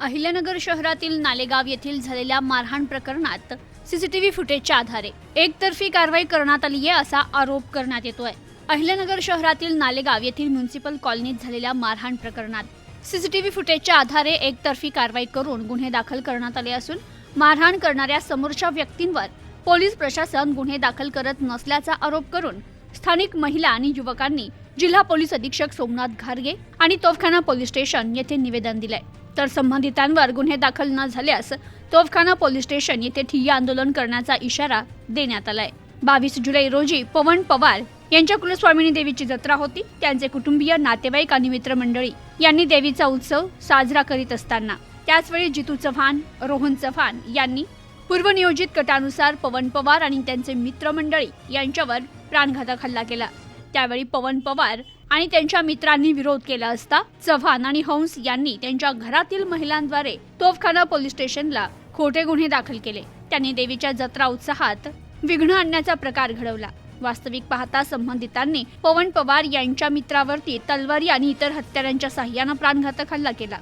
अहिल्यानगर शहरातील नालेगाव येथील झालेल्या मारहाण प्रकरणात सीसीटीव्ही फुटेजच्या आधारे एकतर्फी कारवाई करण्यात आली आहे असा आरोप करण्यात येतोय. अहिल्यानगर शहरातील नालेगाव येथील म्युन्सिपल कॉलनीत झालेल्या मारहाण प्रकरणात सीसीटीव्ही फुटेजच्या आधारे एकतर्फी कारवाई करून गुन्हे दाखल करण्यात आले असून मारहाण करणाऱ्या समोरच्या व्यक्तींवर पोलीस प्रशासन गुन्हे दाखल करत नसल्याचा आरोप करून स्थानिक महिला आणि युवकांनी जिल्हा पोलीस अधीक्षक सोमनाथ घारगे आणि तोफखाना पोलीस स्टेशन येथे निवेदन दिलंय. तर संबंधितांवर गुन्हे दाखल न झाल्यास तोफखाना पोलीस स्टेशन येथे ठिय्या आंदोलन करण्याचा इशारा देण्यात आलाय. बावीस जुलै रोजी पवन पवार यांच्या कुलस्वामिनी देवीची जत्रा होती. त्यांचे कुटुंबीय नातेवाईक आणि मित्रमंडळी यांनी देवीचा उत्सव साजरा करीत असताना. त्याचवेळी जितू चव्हाण रोहन चव्हाण यांनी पूर्वनियोजित कटानुसार पवन पवार आणि त्यांचे मित्रमंडळी यांच्यावर प्राणघातक हल्ला केला. त्यावेळी पवन पवार आणि त्यांच्या मित्रांनी विरोध केला असता चव्हाण आणि हंस यांनी त्यांच्या घरातील महिलांद्वारे तोफखाना पोलीस स्टेशनला खोटे गुन्हे दाखल केले. त्यांनी देवीच्या जत्रा उत्साहात विघ्न आणण्याचा प्रकार घडवला. वास्तविक पाहता संबंधितांनी पवन पवार यांच्या मित्रावरती तलवारी आणि इतर हत्यारांच्या साह्यानं प्राणघातक हल्ला केला.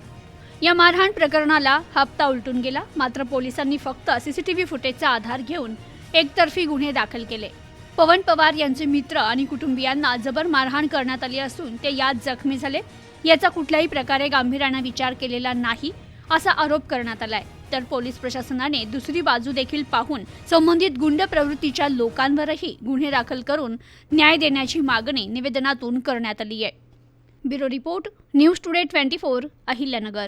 या मारहाण प्रकरणाला हप्ता उलटून गेला. मात्र पोलिसांनी फक्त सीसीटीव्ही फुटेजचा आधार घेऊन एकतर्फी गुन्हे दाखल केले. पवन पवार यांचे मित्र आणि कुटुंबियांना जबर मारहाण करण्यात आली असून ते यात जखमी झाले. याचा कुठल्याही प्रकारे गांभीर्याने विचार केलेला नाही असा आरोप करण्यात आलाय. तर पोलीस प्रशासनाने दुसरी बाजू देखील पाहून संबंधित गुंड प्रवृत्तीच्या लोकांवरही गुन्हे दाखल करून न्याय देण्याची मागणी निवेदनातून करण्यात आली आहे bureau report news today twenty four Ahilyanagar.